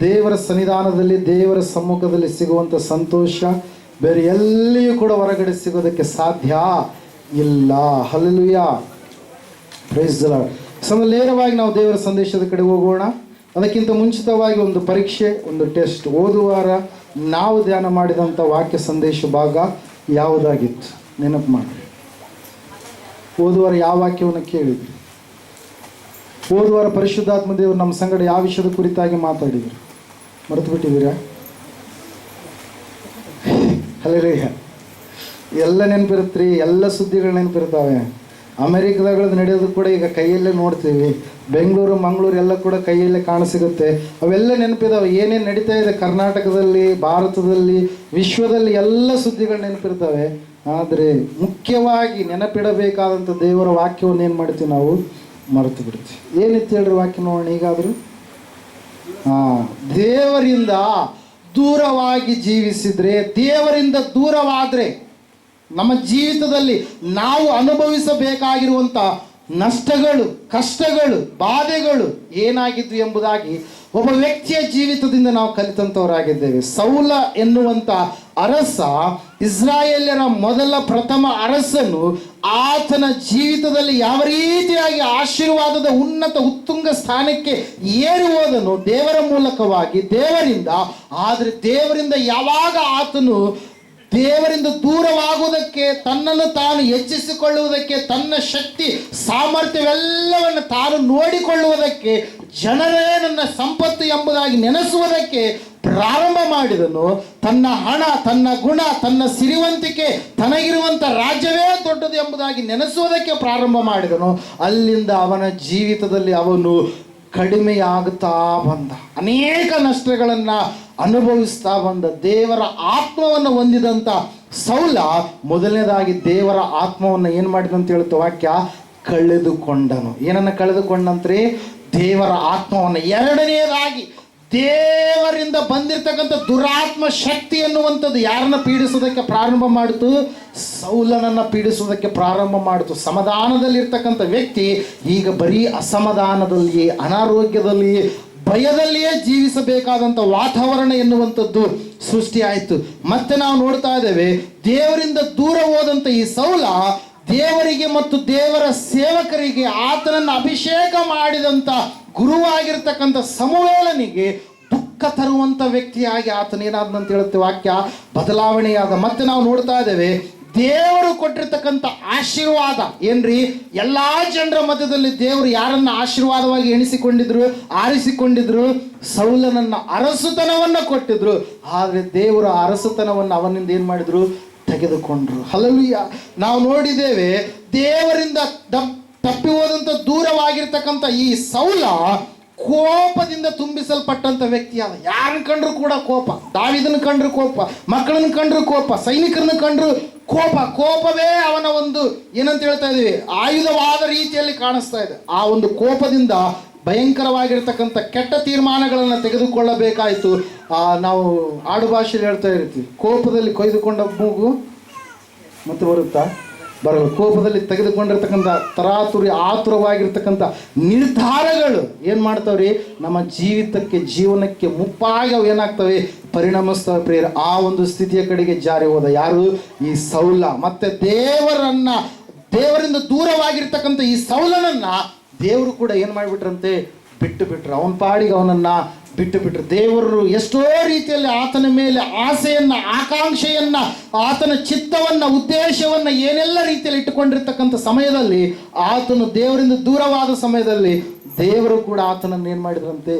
ದೇವರ ಸನ್ನಿಧಾನದಲ್ಲಿ, ದೇವರ ಸಮ್ಮುಖದಲ್ಲಿ ಸಿಗುವಂಥ ಸಂತೋಷ ಬೇರೆ ಎಲ್ಲಿಯೂ ಕೂಡ ಹೊರಗಡೆ ಸಿಗೋದಕ್ಕೆ ಸಾಧ್ಯ ಇಲ್ಲ. ಹಲಲುಯ ಪ್ರೈಸ್ ಸಮ ನೇರವಾಗಿ ನಾವು ದೇವರ ಸಂದೇಶದ ಕಡೆ ಹೋಗೋಣ. ಅದಕ್ಕಿಂತ ಮುಂಚಿತವಾಗಿ ಒಂದು ಪರೀಕ್ಷೆ, ಒಂದು ಟೆಸ್ಟ್. ಓದುವಾರ ನಾವು ಧ್ಯಾನ ಮಾಡಿದಂಥ ವಾಕ್ಯ ಸಂದೇಶ ಭಾಗ ಯಾವುದಾಗಿತ್ತು? ನೆನಪು ಮಾಡಿ. ಓದುವಾರ ಯಾವ ವಾಕ್ಯವನ್ನು ಕೇಳಿದ್ರು? ಓದುವಾರ ಪರಿಶುದ್ಧಾತ್ಮ ದೇವರು ನಮ್ಮ ಸಂಗಡ ಯಾವ ವಿಷಯದ ಕುರಿತಾಗಿ ಮಾತಾಡಿದ್ರು? ಮರೆತು ಬಿಟ್ಟಿದ್ದೀರಾ ಹಲರಿಯ ಎಲ್ಲ ನೆನಪಿರುತ್ರಿ, ಎಲ್ಲ ಸುದ್ದಿಗಳು ನೆನಪಿರ್ತಾವೆ ಅಮೆರಿಕದಾಗ ನಡೆಯೋದು ಕೂಡ ಈಗ ಕೈಯಲ್ಲೇ ನೋಡ್ತೀವಿ. ಬೆಂಗಳೂರು, ಮಂಗಳೂರು ಎಲ್ಲ ಕೂಡ ಕೈಯಲ್ಲೇ ಕಾಣಸಿಗುತ್ತೆ. ಅವೆಲ್ಲ ನೆನಪಿದಾವೆ. ಏನೇನು ನಡೀತಾ ಇದೆ ಕರ್ನಾಟಕದಲ್ಲಿ, ಭಾರತದಲ್ಲಿ, ವಿಶ್ವದಲ್ಲಿ ಎಲ್ಲ ಸುದ್ದಿಗಳು ನೆನಪಿರ್ತಾವೆ. ಆದರೆ ಮುಖ್ಯವಾಗಿ ನೆನಪಿಡಬೇಕಾದಂಥ ದೇವರ ವಾಕ್ಯವನ್ನು ಏನು ಮಾಡ್ತೀವಿ ನಾವು? ಮರೆತು ಬಿಡ್ತೀವಿ ಏನಿತ್ತು ಹೇಳ್ರಿ ವಾಕ್ಯ ನೋಡೋಣ ಈಗಾದರೂ? ದೇವರಿಂದ ದೂರವಾಗಿ ಜೀವಿಸಿದರೆ ದೇವರಿಂದ ದೂರವಾದರೆ ನಮ್ಮ ಜೀವಿತದಲ್ಲಿ ನಾವು ಅನುಭವಿಸಬೇಕಾಗಿರುವಂಥ ನಷ್ಟಗಳು ಕಷ್ಟಗಳು ಬಾಧೆಗಳು ಏನಾಗಿದ್ವು ಎಂಬುದಾಗಿ ಒಬ್ಬ ವ್ಯಕ್ತಿಯ ಜೀವಿತದಿಂದ ನಾವು ಕಲಿತಂಥವರಾಗಿದ್ದೇವೆ ಸೌಲ ಎನ್ನುವಂಥ ಅರಸ ಇಸ್ರಾಯೇಲ್ಯರ ಮೊದಲ ಪ್ರಥಮ ಅರಸನು ಆತನ ಜೀವಿತದಲ್ಲಿ ಯಾವ ರೀತಿಯಾಗಿ ಆಶೀರ್ವಾದದ ಉನ್ನತ ಉತ್ತುಂಗ ಸ್ಥಾನಕ್ಕೆ ಏರುವುದನ್ನು ದೇವರ ಮೂಲಕವಾಗಿ ದೇವರಿಂದ, ಆದರೆ ದೇವರಿಂದ ಯಾವಾಗ ಆತನು ದೇವರಿಂದ ದೂರವಾಗುವುದಕ್ಕೆ, ತನ್ನನ್ನು ತಾನು ಹೆಚ್ಚಿಸಿಕೊಳ್ಳುವುದಕ್ಕೆ, ತನ್ನ ಶಕ್ತಿ, ಸಾಮರ್ಥ್ಯವೆಲ್ಲವನ್ನು ತಾನು ನೋಡಿಕೊಳ್ಳುವುದಕ್ಕೆ, ಜನರೇ ನನ್ನ ಸಂಪತ್ತು ಎಂಬುದಾಗಿ ನೆನೆಸುವುದಕ್ಕೆ ಪ್ರಾರಂಭ ಮಾಡಿದನು. ತನ್ನ ಹಣ, ತನ್ನ ಗುಣ, ತನ್ನ ಸಿರಿವಂತಿಕೆ, ತನಗಿರುವಂಥ ರಾಜ್ಯವೇ ದೊಡ್ಡದು ಎಂಬುದಾಗಿ ನೆನೆಸುವುದಕ್ಕೆ ಪ್ರಾರಂಭ ಮಾಡಿದನು. ಅಲ್ಲಿಂದ ಅವನ ಜೀವಿತದಲ್ಲಿ ಅವನು ಕಡಿಮೆಯಾಗುತ್ತಾ ಬಂದ. ಅನೇಕ ನಷ್ಟಗಳನ್ನು ಅನುಭವಿಸ್ತಾ ಬಂದ ದೇವರ ಆತ್ಮವನ್ನು ಹೊಂದಿದಂಥ ಸೌಲ ಮೊದಲನೇದಾಗಿ ದೇವರ ಆತ್ಮವನ್ನು ಏನು ಮಾಡಿದಂತ ಹೇಳುತ್ತೆ ವಾಕ್ಯ? ಕಳೆದುಕೊಂಡನು. ಏನನ್ನು ಕಳೆದುಕೊಂಡಂತ್ರಿ? ದೇವರ ಆತ್ಮವನ್ನು ಎರಡನೆಯದಾಗಿ ದೇವರಿಂದ ಬಂದಿರತಕ್ಕಂಥ ದುರಾತ್ಮ ಶಕ್ತಿ ಎನ್ನುವಂಥದ್ದು ಯಾರನ್ನ ಪೀಡಿಸೋದಕ್ಕೆ ಪ್ರಾರಂಭ ಮಾಡಿತು? ಸೌಲನನ್ನು ಪೀಡಿಸೋದಕ್ಕೆ ಪ್ರಾರಂಭ ಮಾಡಿತು. ಸಮಾಧಾನದಲ್ಲಿರ್ತಕ್ಕಂಥ ವ್ಯಕ್ತಿ ಈಗ ಬರೀ ಅಸಮಾಧಾನದಲ್ಲಿ ಅನಾರೋಗ್ಯದಲ್ಲಿ ಭಯದಲ್ಲಿಯೇ ಜೀವಿಸಬೇಕಾದಂಥ ವಾತಾವರಣ ಎನ್ನುವಂಥದ್ದು ಸೃಷ್ಟಿಯಾಯಿತು. ಮತ್ತೆ ನಾವು ನೋಡ್ತಾ ಇದ್ದೇವೆ, ದೇವರಿಂದ ದೂರ ಹೋದಂಥ ಈ ಸೌಲ ದೇವರಿಗೆ ಮತ್ತು ದೇವರ ಸೇವಕರಿಗೆ ಆತನನ್ನು ಅಭಿಷೇಕ ಮಾಡಿದಂಥ ಗುರುವಾಗಿರ್ತಕ್ಕಂಥ ಸಮುವೇಲನಿಗೆ ದುಃಖ ತರುವಂಥ ವ್ಯಕ್ತಿಯಾಗಿ ಆತನ ಏನಾದಂತ ಹೇಳುತ್ತೆ ವಾಕ್ಯ ಬದಲಾವಣೆಯಾದ. ಮತ್ತೆ ನಾವು ನೋಡ್ತಾ ಇದ್ದೇವೆ, ದೇವರು ಕೊಟ್ಟಿರ್ತಕ್ಕಂಥ ಆಶೀರ್ವಾದ ಏನ್ರಿ? ಎಲ್ಲಾ ಜನರ ಮಧ್ಯದಲ್ಲಿ ದೇವರು ಯಾರನ್ನ ಆಶೀರ್ವಾದವಾಗಿ ಎಣಿಸಿಕೊಂಡಿದ್ರು, ಆರಿಸಿಕೊಂಡಿದ್ರು? ಸೌಲನನ್ನ ಅರಸುತನವನ್ನ ಕೊಟ್ಟಿದ್ರು. ಆದ್ರೆ ದೇವರ ಅರಸುತನವನ್ನು ಅವನಿಂದ ಏನ್ ಮಾಡಿದ್ರು? ತೆಗೆದುಕೊಂಡ್ರು. ಹಲಲುಯ್ಯ ನಾವು ನೋಡಿದ್ದೇವೆ ದೇವರಿಂದ ತಪ್ಪಿ ಹೋದಂಥ ದೂರವಾಗಿರ್ತಕ್ಕಂಥ ಈ ಸೌಲ ಕೋಪದಿಂದ ತುಂಬಿಸಲ್ಪಟ್ಟಂಥ ವ್ಯಕ್ತಿಯಾದ ಯಾರನ್ನ ಕಂಡ್ರು ಕೂಡ ಕೋಪ. ದಾವಿದನ ಕಂಡ್ರು ಕೋಪ. ಮಕ್ಕಳನ್ನ ಕಂಡ್ರು ಕೋಪ. ಸೈನಿಕರನ್ನು ಕಂಡ್ರು ಕೋಪ. ಕೋಪವೇ ಅವನ ಒಂದು ಏನಂತ ಹೇಳ್ತಾ ಇದೀವಿ ಆಯುಧವಾದ ರೀತಿಯಲ್ಲಿ ಕಾಣಿಸ್ತಾ ಇದೆ. ಆ ಒಂದು ಕೋಪದಿಂದ ಭಯಂಕರವಾಗಿರ್ತಕ್ಕಂಥ ಕೆಟ್ಟ ತೀರ್ಮಾನಗಳನ್ನು ತೆಗೆದುಕೊಳ್ಳಬೇಕಾಯಿತು. ನಾವು ಆಡು ಭಾಷೆಯಲ್ಲಿ ಹೇಳ್ತಾ ಇರ್ತೀವಿ. ಕೋಪದಲ್ಲಿ ಕೊಯ್ದುಕೊಂಡ ಮೂಗು ಮತ್ತೆ ಬರುತ್ತಾ? ಬರಲ್ಲ ಕೋಪದಲ್ಲಿ ತೆಗೆದುಕೊಂಡಿರ್ತಕ್ಕಂಥ ತರಾತುರಿ ಆತುರವಾಗಿರ್ತಕ್ಕಂಥ ನಿರ್ಧಾರಗಳು ಏನು ಮಾಡ್ತಾವ್ರಿ? ನಮ್ಮ ಜೀವಿತಕ್ಕೆ, ಜೀವನಕ್ಕೆ ಮುಪ್ಪಾಗಿ ಅವು ಏನಾಗ್ತವೆ? ಪರಿಣಮಿಸ್ತವೆ ಪ್ರೇರ ಆ ಒಂದು ಸ್ಥಿತಿಯ ಕಡೆಗೆ ಜಾರಿ ಹೋದ ಯಾರು? ಈ ಸೌಲ. ಮತ್ತೆ ದೇವರನ್ನ, ದೇವರಿಂದ ದೂರವಾಗಿರ್ತಕ್ಕಂಥ ಈ ಸೌಲನನ್ನ ದೇವರು ಕೂಡ ಏನು ಮಾಡಿಬಿಟ್ರಂತೆ? ಬಿಟ್ಟು ಬಿಟ್ರು ಅವನ ಪಾಡಿಗೆ ಅವನನ್ನ ಬಿಟ್ಟು ಬಿಟ್ರು ದೇವರು ಎಷ್ಟೋ ರೀತಿಯಲ್ಲಿ ಆತನ ಮೇಲೆ ಆಸೆಯನ್ನ, ಆಕಾಂಕ್ಷೆಯನ್ನ, ಆತನ ಚಿತ್ತವನ್ನ, ಉದ್ದೇಶವನ್ನ ಏನೆಲ್ಲ ರೀತಿಯಲ್ಲಿ ಇಟ್ಟುಕೊಂಡಿರ್ತಕ್ಕಂಥ ಸಮಯದಲ್ಲಿ ಆತನು ದೇವರಿಂದ ದೂರವಾದ ಸಮಯದಲ್ಲಿ ದೇವರು ಕೂಡ ಆತನನ್ನು ಏನು ಮಾಡಿದ್ರಂತೆ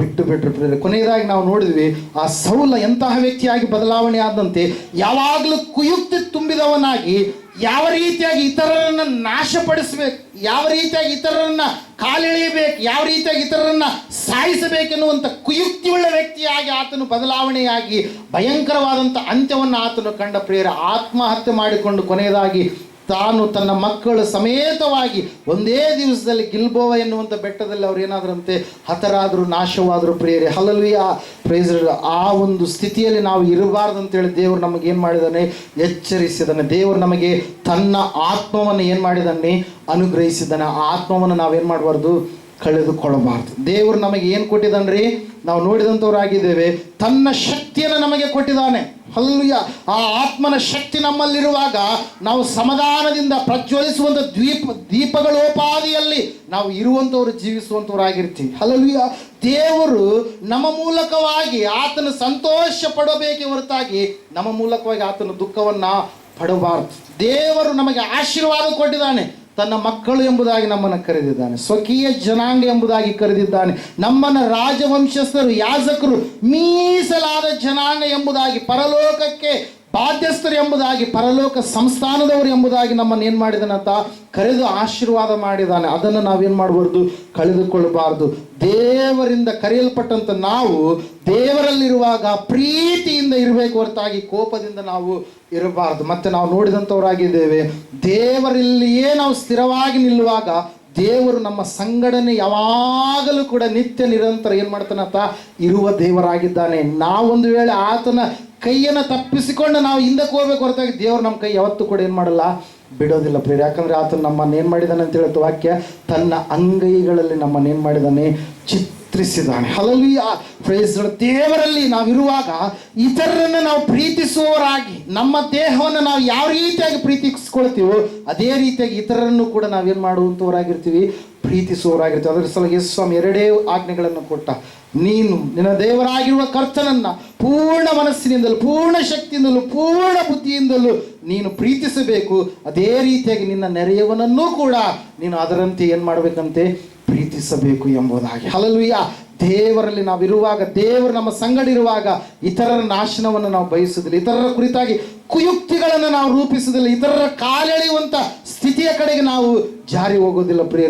ಬಿಟ್ಟು ಬಿಟ್ಟರು. ಕೊನೆಯದಾಗಿ ನಾವು ನೋಡಿದ್ವಿ, ಆ ಸೌಲ ಎಂತಹ ವ್ಯಕ್ತಿಯಾಗಿ ಬದಲಾವಣೆ ಆದಂತೆ ಯಾವಾಗಲೂ ಕುಯುಕ್ತಿ ತುಂಬಿದವನಾಗಿ ಯಾವ ರೀತಿಯಾಗಿ ಇತರರನ್ನ ನಾಶಪಡಿಸಬೇಕು, ಯಾವ ರೀತಿಯಾಗಿ ಇತರರನ್ನ ಕಾಲೆಳೆಯಬೇಕು, ಯಾವ ರೀತಿಯಾಗಿ ಇತರರನ್ನ ಸಾಯಿಸಬೇಕೆನ್ನುವಂಥ ಕುಯುಕ್ತಿಯುಳ್ಳ ವ್ಯಕ್ತಿಯಾಗಿ ಆತನು ಬದಲಾವಣೆಯಾಗಿ ಭಯಂಕರವಾದಂಥ ಅಂತ್ಯವನ್ನು ಆತನು ಕಂಡ ಪ್ರೇರ ಆತ್ಮಹತ್ಯೆ ಮಾಡಿಕೊಂಡು ಕೊನೆಯದಾಗಿ ತಾನು ತನ್ನ ಮಕ್ಕಳು ಸಮೇತವಾಗಿ ಒಂದೇ ದಿವಸದಲ್ಲಿ ಗಿಲ್ಬೋವ ಎನ್ನುವಂಥ ಬೆಟ್ಟದಲ್ಲಿ ಅವ್ರು ಏನಾದ್ರಂತೆ ಹತರಾದರೂ, ನಾಶವಾದರು ಪ್ರಿಯರೇ ಆ ಪ್ರೇಜ್ ಆ ಒಂದು ಸ್ಥಿತಿಯಲ್ಲಿ ನಾವು ಇರಬಾರ್ದು ಅಂತೇಳಿ ದೇವರು ನಮಗೆ ಏನು ಮಾಡಿದಾನೆ ಎಚ್ಚರಿಸಿದಾನೆ ದೇವರು ನಮಗೆ ತನ್ನ ಆತ್ಮವನ್ನು ಏನು ಮಾಡಿದಾನೆ ಅನುಗ್ರಹಿಸಿದ್ದಾನೆ. ಆ ಆತ್ಮವನ್ನು ನಾವೇನು ಮಾಡಬಾರ್ದು? ಕಳೆದುಕೊಳ್ಳಬಾರ್ದು. ದೇವರು ನಮಗೆ ಏನು ಕೊಟ್ಟಿದ್ದಾನೆ ನಾವು ನೋಡಿದಂಥವರಾಗಿದ್ದೇವೆ ತನ್ನ ಶಕ್ತಿಯನ್ನು ನಮಗೆ ಕೊಟ್ಟಿದ್ದಾನೆ. ಅಲ್ಲಿಯ ಆ ಆತ್ಮನ ಶಕ್ತಿ ನಮ್ಮಲ್ಲಿರುವಾಗ ನಾವು ಸಮಾಧಾನದಿಂದ ಪ್ರಜ್ವಲಿಸುವಂಥ ದ್ವೀಪ, ದೀಪಗಳೋಪಾದಿಯಲ್ಲಿ ನಾವು ಇರುವಂಥವ್ರು ಜೀವಿಸುವಂಥವರಾಗಿರ್ತೀವಿ ಹಲ್ಲಲುಯಾ. ದೇವರು ನಮ್ಮ ಮೂಲಕವಾಗಿ ಆತನ ಸಂತೋಷ ಪಡಬೇಕೆ ಹೊರತಾಗಿ ನಮ್ಮ ಮೂಲಕವಾಗಿ ಆತನ ದುಃಖವನ್ನು ಪಡಬಾರದು. ದೇವರು ನಮಗೆ ಆಶೀರ್ವಾದ ಕೊಟ್ಟಿದ್ದಾನೆ. ತನ್ನ ಮಕ್ಕಳು ಎಂಬುದಾಗಿ ನಮ್ಮನ್ನು ಕರೆದಿದ್ದಾನೆ. ಸ್ವಕೀಯ ಜನಾಂಗ ಎಂಬುದಾಗಿ ಕರೆದಿದ್ದಾನೆ. ನಮ್ಮನ್ನು ರಾಜವಂಶಸ್ಥರು, ಯಾಜಕರು ಮೀಸಲಾದ ಜನಾಂಗ ಎಂಬುದಾಗಿ ಪರಲೋಕಕ್ಕೆ ಬಾಧ್ಯಸ್ಥರು ಎಂಬುದಾಗಿ, ಪರಲೋಕ ಸಂಸ್ಥಾನದವರು ಎಂಬುದಾಗಿ ನಮ್ಮನ್ನು ಏನು ಮಾಡಿದಾನಂತ ಕರೆದು ಆಶೀರ್ವಾದ ಮಾಡಿದ್ದಾನೆ. ಅದನ್ನು ನಾವೇನು ಮಾಡಬಾರ್ದು? ಕಳೆದುಕೊಳ್ಳಬಾರ್ದು. ದೇವರಿಂದ ಕರೆಯಲ್ಪಟ್ಟಂತ ನಾವು ದೇವರಲ್ಲಿರುವಾಗ ಪ್ರೀತಿಯಿಂದ ಇರಬೇಕು ಹೊರತಾಗಿ ಕೋಪದಿಂದ ನಾವು ಇರಬಾರ್ದು. ಮತ್ತೆ ನಾವು ನೋಡಿದಂಥವರಾಗಿದ್ದೇವೆ ದೇವರಲ್ಲಿಯೇ ನಾವು ಸ್ಥಿರವಾಗಿ ನಿಲ್ಲುವಾಗ ದೇವರು ನಮ್ಮ ಸಂಗಡನೆ ಯಾವಾಗಲೂ ಕೂಡ ನಿತ್ಯ ನಿರಂತರ ಏನು ಮಾಡ್ತಾನಂತ ಇರುವ ದೇವರಾಗಿದ್ದಾನೆ. ನಾವೊಂದು ವೇಳೆ ಆತನ ಕೈಯನ್ನು ತಪ್ಪಿಸಿಕೊಂಡು ನಾವು ಹಿಂದಕ್ಕೆ ಹೋಗ್ಬೇಕು ಹೊರತಾಗಿ ದೇವರು ನಮ್ಮ ಕೈ ಯಾವತ್ತೂ ಕೂಡ ಏನು ಮಾಡಲ್ಲ? ಬಿಡೋದಿಲ್ಲ ಪ್ರಿಯ ಯಾಕಂದ್ರೆ ಆತನು ನಮ್ಮನ್ನು ಏನು ಮಾಡಿದಾನೆ ಅಂತ ಹೇಳುತ್ತೆ ವಾಕ್ಯ? ತನ್ನ ಅಂಗೈಗಳಲ್ಲಿ ನಮ್ಮನ್ನು ಏನು ಮಾಡಿದಾನೆ? ಚಿತ್ರಿಸಿದ್ದಾನೆ ಆ ಪ್ರೈಸ್ ದೇವರಲ್ಲಿ ನಾವಿರುವಾಗ ಇತರರನ್ನು ನಾವು ಪ್ರೀತಿಸುವವರಾಗಿ, ನಮ್ಮ ದೇಹವನ್ನು ನಾವು ಯಾವ ರೀತಿಯಾಗಿ ಪ್ರೀತಿಸ್ಕೊಳ್ತೀವೋ, ಅದೇ ರೀತಿಯಾಗಿ ಇತರರನ್ನು ಕೂಡ ನಾವೇನು ಮಾಡುವಂಥವರಾಗಿರ್ತೀವಿ ಪ್ರೀತಿಸುವವರಾಗಿರ್ತೀವಿ. ಅದರ ಸಲ ಯೇಸು ಸ್ವಾಮಿ ಎರಡೇ ಆಜ್ಞೆಗಳನ್ನು ಕೊಟ್ಟ. ನೀನು ನಿನ್ನ ದೇವರಾಗಿರುವ ಕರ್ತನನ್ನ ಪೂರ್ಣ ಮನಸ್ಸಿನಿಂದಲೂ, ಪೂರ್ಣ ಶಕ್ತಿಯಿಂದಲೂ, ಪೂರ್ಣ ಬುದ್ಧಿಯಿಂದಲೂ ನೀನು ಪ್ರೀತಿಸಬೇಕು. ಅದೇ ರೀತಿಯಾಗಿ ನಿನ್ನ ನೆರೆಯವನನ್ನೂ ಕೂಡ ನೀನು ಅದರಂತೆ ಏನು ಮಾಡಬೇಕಂತೆ? ಪ್ರೀತಿಸಬೇಕು ಎಂಬುದಾಗಿ. ಹಲಲುಯ್ಯ ದೇವರಲ್ಲಿ ನಾವಿರುವಾಗ, ದೇವರು ನಮ್ಮ ಸಂಗಡಿರುವಾಗ ಇತರರ ನಾಶನವನ್ನು ನಾವು ಬಯಸುವುದಿಲ್ಲ. ಇತರರ ಕುರಿತಾಗಿ ಕುಯುಕ್ತಿಗಳನ್ನು ನಾವು ರೂಪಿಸುವುದಿಲ್ಲ. ಇತರರ ಕಾಲೆಳೆಯುವಂಥ ಸ್ಥಿತಿಯ ಕಡೆಗೆ ನಾವು ಜಾರಿ ಹೋಗೋದಿಲ್ಲ ಪ್ರಿಯ